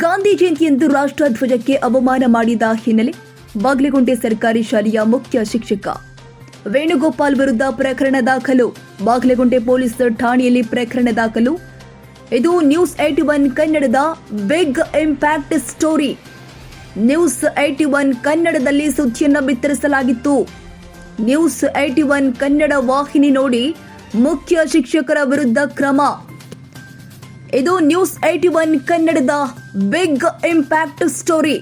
ಗಾಂಧಿ ಜಯಂತಿಯಂದು ರಾಷ್ಟ್ರಧ್ವಜಕ್ಕೆ ಅವಮಾನ ಮಾಡಿದ ಹಿನ್ನೆಲೆ ಬಾಗ್ಲೆಗುಂಟೆ ಸರ್ಕಾರಿ ಶಾಲೆಯ ಮುಖ್ಯ ಶಿಕ್ಷಕ ವೇಣುಗೋಪಾಲ್ ವಿರುದ್ಧ ಪ್ರಕರಣ ದಾಖಲು. ಬಾಗ್ಲಗುಂಟೆ ಪೊಲೀಸ್ ಠಾಣೆಯಲ್ಲಿ ಪ್ರಕರಣ ದಾಖಲು. ಇದು ನ್ಯೂಸ್ ಏಟಿ ಒನ್ ಕನ್ನಡದ big impact story. News eighty one ಕನ್ನಡದಲ್ಲಿ ಸುದ್ದಿಯನ್ನು ಬಿತ್ತರಿಸಲಾಗಿತ್ತು. ನ್ಯೂಸ್ ಏಟಿ ಒನ್ ಕನ್ನಡ ವಾಹಿನಿ ನೋಡಿ ಮುಖ್ಯ ಶಿಕ್ಷಕರ ವಿರುದ್ಧ ಕ್ರಮ. ಇದು ನ್ಯೂಸ್ ಏಟಿ ಒನ್ ಕನ್ನಡದ ಬಿಗ್ ಇಂಪ್ಯಾಕ್ಟ್ ಸ್ಟೋರಿ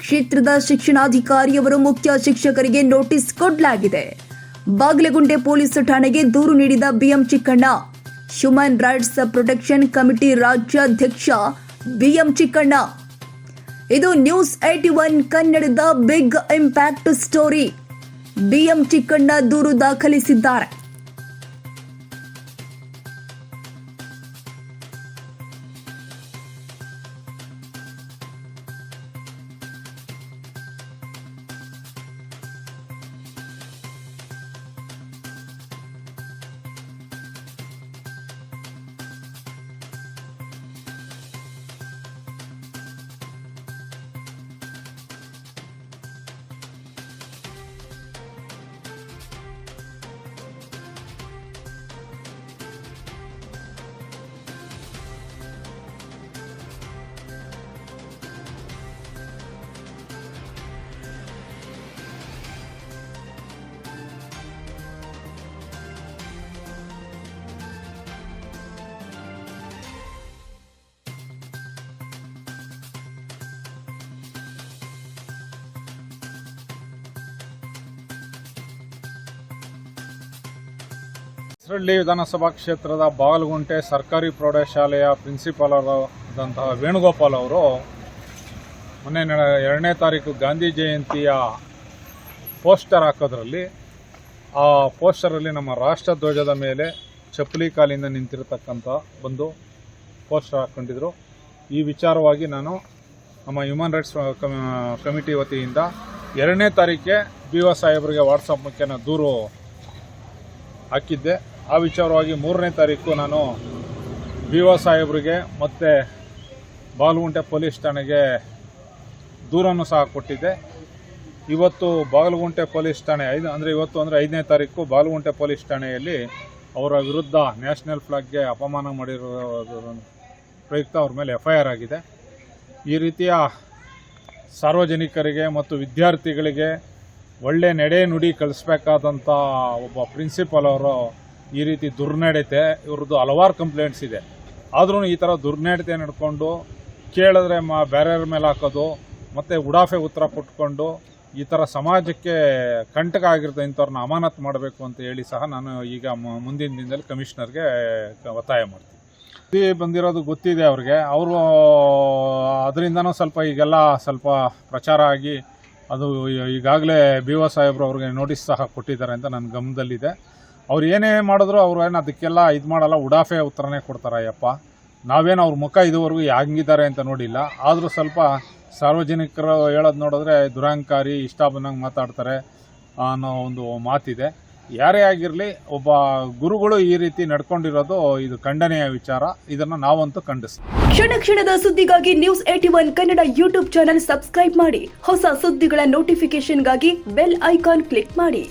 ಕ್ಷೇತ್ರದ ಶಿಕ್ಷಣಾಧಿಕಾರಿಯವರು ಮುಖ್ಯ ಶಿಕ್ಷಕರಿಗೆ ನೋಟಿಸ್ ಕೊಡಲಾಗಿದೆ. ಬಾಗ್ಲಗುಂಡೆ ಪೊಲೀಸ್ ಠಾಣೆಗೆ ದೂರು ನೀಡಿದ BM Chikkanna. Human rights protection committee ರಾಜ್ಯಾಧ್ಯಕ್ಷ ಬಿಎಂ ಚಿಕ್ಕಣ್ಣ. ಇದು ನ್ಯೂಸ್ ಏಟಿ ಒನ್ ಕನ್ನಡದ big impact story BM Chikkanna ದೂರು ದಾಖಲಿಸಿದ್ದಾರೆ. ಹೆಸರಳ್ಳಿ ವಿಧಾನಸಭಾ ಕ್ಷೇತ್ರದ ಬಾಗಲಗುಂಟೆ ಸರ್ಕಾರಿ ಪ್ರೌಢಶಾಲೆಯ ಪ್ರಿನ್ಸಿಪಾಲ್ ಆದಂತಹ ವೇಣುಗೋಪಾಲ್ ಅವರು ಮೊನ್ನೆ ಎರಡನೇ ತಾರೀಕು ಗಾಂಧಿ ಜಯಂತಿಯ ಪೋಸ್ಟರ್ ಹಾಕೋದ್ರಲ್ಲಿ, ಆ ಪೋಸ್ಟರಲ್ಲಿ ನಮ್ಮ ರಾಷ್ಟ್ರಧ್ವಜದ ಮೇಲೆ ಚಪ್ಪಲಿ ಕಾಲಿಂದ ನಿಂತಿರತಕ್ಕಂಥ ಬಂದು ಪೋಸ್ಟರ್ ಹಾಕ್ಕೊಂಡಿದ್ರು ಈ ವಿಚಾರವಾಗಿ ನಾನು ನಮ್ಮ ಹ್ಯೂಮನ್ ರೈಟ್ಸ್ ಕಮಿಟಿ ವತಿಯಿಂದ ಎರಡನೇ ತಾರೀಕೆ ಬಿ ಒ ಸಾಹೇಬರಿಗೆ ವಾಟ್ಸಪ್ ಮುಖೇನ ದೂರು ಹಾಕಿದ್ದೆ. ಆ ವಿಚಾರವಾಗಿ ಮೂರನೇ ತಾರೀಕು ನಾನು ಬಿ ಒ ಸಾಹೇಬ್ರಿಗೆ ಮತ್ತು ಬಾಗಲಗುಂಟೆ ಪೊಲೀಸ್ ಠಾಣೆಗೆ ದೂರನ್ನು ಸಹ ಕೊಟ್ಟಿದ್ದೆ. ಇವತ್ತು ಬಾಗಲಗುಂಟೆ ಪೊಲೀಸ್ ಠಾಣೆ ಐದು, ಅಂದರೆ ಇವತ್ತು ಅಂದರೆ ಐದನೇ ತಾರೀಕು ಬಾಗಲಗುಂಟೆ ಪೊಲೀಸ್ ಠಾಣೆಯಲ್ಲಿ ಅವರ ವಿರುದ್ಧ ನ್ಯಾಷನಲ್ ಫ್ಲಾಗ್ಗೆ ಅಪಮಾನ ಮಾಡಿರೋ ಪ್ರಯುಕ್ತ ಅವ್ರ ಮೇಲೆ ಎಫ್ ಐ ಆರ್ ಆಗಿದೆ. ಈ ರೀತಿಯ ಸಾರ್ವಜನಿಕರಿಗೆ ಮತ್ತು ವಿದ್ಯಾರ್ಥಿಗಳಿಗೆ ಒಳ್ಳೆ ನಡೆ ನುಡಿ ಕಳಿಸ್ಬೇಕಾದಂಥ ಒಬ್ಬ ಪ್ರಿನ್ಸಿಪಾಲ್ ಅವರು ಈ ರೀತಿ ದುರ್ನಡತೆ, ಇವ್ರದ್ದು ಹಲವಾರು ಕಂಪ್ಲೇಂಟ್ಸ್ ಇದೆ. ಆದ್ರೂ ಈ ಥರ ದುರ್ನಡತೆ ನಡ್ಕೊಂಡು ಕೇಳಿದ್ರೆ ಮಾ ಬೇರೆಯವ್ರ ಮೇಲೆ ಹಾಕೋದು, ಮತ್ತು ಉಡಾಫೆ ಉತ್ತರ ಕೊಟ್ಕೊಂಡು ಈ ಥರ ಸಮಾಜಕ್ಕೆ ಕಂಟಕ ಆಗಿರ್ತ ಇಂಥವ್ರನ್ನ ಅಮಾನತ್ ಮಾಡಬೇಕು ಅಂತ ಹೇಳಿ ಸಹ ನಾನು ಈಗ ಮುಂದಿನ ದಿನದಲ್ಲಿ ಕಮಿಷನರ್ಗೆ ಒತ್ತಾಯ ಮಾಡ್ತೀನಿ. ಸುದ್ದಿ ಬಂದಿರೋದು ಗೊತ್ತಿದೆ ಅವ್ರಿಗೆ. ಅವರು, ಅದರಿಂದನೂ ಸ್ವಲ್ಪ ಈಗೆಲ್ಲ ಸ್ವಲ್ಪ ಪ್ರಚಾರ ಆಗಿ ಅದು ಈಗಾಗಲೇ ಬಿ ಒ ಸಾಹೇಬ್ರು ಅವ್ರಿಗೆ ನೋಟಿಸ್ ಸಹ ಕೊಟ್ಟಿದ್ದಾರೆ ಅಂತ ನನ್ನ ಗಮನದಲ್ಲಿದೆ. ಅವ್ರು ಏನೇ ಮಾಡಿದ್ರು ಅವ್ರು ಏನು ಅದಕ್ಕೆಲ್ಲ ಇದು ಮಾಡಲ್ಲ, ಉಡಾಫೆ ಉತ್ತರನೇ ಕೊಡ್ತಾರೆ ಅಯ್ಯಪ್ಪ. ನಾವೇನು ಅವ್ರ ಮುಖ ಇದುವರೆಗೂ ಹೆಂಗಿದ್ದಾರೆ ಅಂತ ನೋಡಿಲ್ಲ. ಆದರೂ ಸ್ವಲ್ಪ ಸಾರ್ವಜನಿಕರು ಹೇಳೋದು ನೋಡಿದ್ರೆ ದುರಹಂಕಾರಿ ಇಷ್ಟ ಬಂದಂಗೆ ಮಾತಾಡ್ತಾರೆ ಅನ್ನೋ ಒಂದು ಮಾತಿದೆ. ಯಾರೇ ಆಗಿರಲಿ, ಒಬ್ಬ ಗುರುಗಳು ಈ ರೀತಿ ನಡ್ಕೊಂಡಿರೋದು ಇದು ಖಂಡನೆಯ ವಿಚಾರ. ಇದನ್ನು ನಾವಂತೂ ಖಂಡಿಸ್ತೀವಿ. ಕ್ಷಣ ಕ್ಷಣದ ಸುದ್ದಿಗಾಗಿ news eighty one Kannada YouTube channel subscribe ಮಾಡಿ. ಹೊಸ ಸುದ್ದಿಗಳ ನೋಟಿಫಿಕೇಶನ್ಗಾಗಿ ಬೆಲ್ ಐಕಾನ್ ಕ್ಲಿಕ್ ಮಾಡಿ.